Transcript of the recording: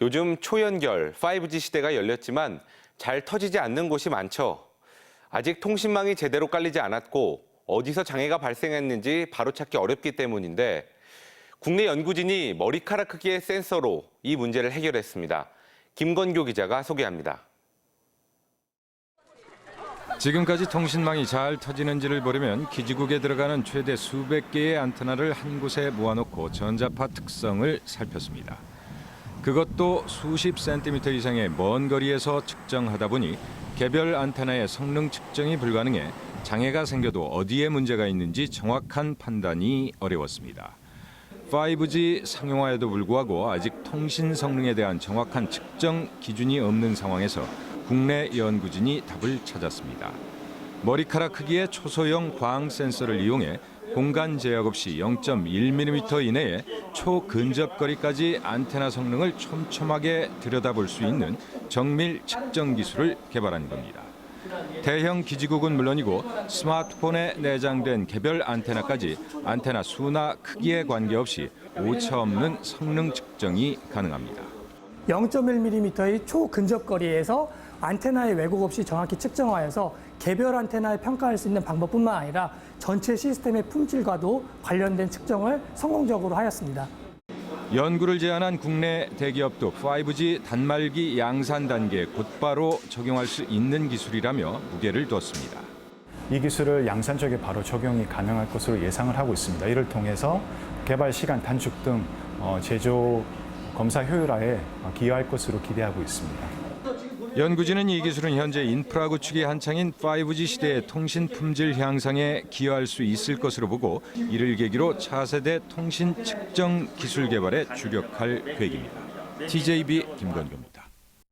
요즘 초연결 5G 시대가 열렸지만 잘 터지지 않는 곳이 많죠. 아직 통신망이 제대로 깔리지 않았고 어디서 장애가 발생했는지 바로 찾기 어렵기 때문인데 국내 연구진이 머리카락 크기의 센서로 이 문제를 해결했습니다. 김건교 기자가 소개합니다. 지금까지 통신망이 잘 터지는지를 보려면 기지국에 들어가는 최대 수백 개의 안테나를 한 곳에 모아놓고 전자파 특성을 살폈습니다. 그것도 수십 센티미터 이상의 먼 거리에서 측정하다 보니 개별 안테나의 성능 측정이 불가능해 장애가 생겨도 어디에 문제가 있는지 정확한 판단이 어려웠습니다. 5G 상용화에도 불구하고 아직 통신 성능에 대한 정확한 측정 기준이 없는 상황에서 국내 연구진이 답을 찾았습니다. 머리카락 크기의 초소형 광 센서를 이용해 공간 제약 없이 0.1mm 이내에 초근접거리까지 안테나 성능을 촘촘하게 들여다볼 수 있는 정밀 측정 기술을 개발한 겁니다. 대형 기지국은 물론이고 스마트폰에 내장된 개별 안테나까지 안테나 수나 크기에 관계없이 오차 없는 성능 측정이 가능합니다. 0.1mm의 초근접거리에서 안테나의 왜곡 없이 정확히 측정하여서 개별 안테나를 평가할 수 있는 방법뿐만 아니라 전체 시스템의 품질과도 관련된 측정을 성공적으로 하였습니다. 연구를 제안한 국내 대기업도 5G 단말기 양산 단계에 곧바로 적용할 수 있는 기술이라며 무게를 뒀습니다. 이 기술을 양산 쪽에 바로 적용이 가능할 것으로 예상을 하고 있습니다. 이를 통해서 개발 시간 단축 등 어, 제조 검사 효율화에 기여할 것으로 기대하고 있습니다. 연구진은 이 기술은 현재 인프라 구축이 한창인 5G 시대의 통신 품질 향상에 기여할 수 있을 것으로 보고 이를 계기로 차세대 통신 측정 기술 개발에 주력할 계획입니다. TJB 김건규입니다.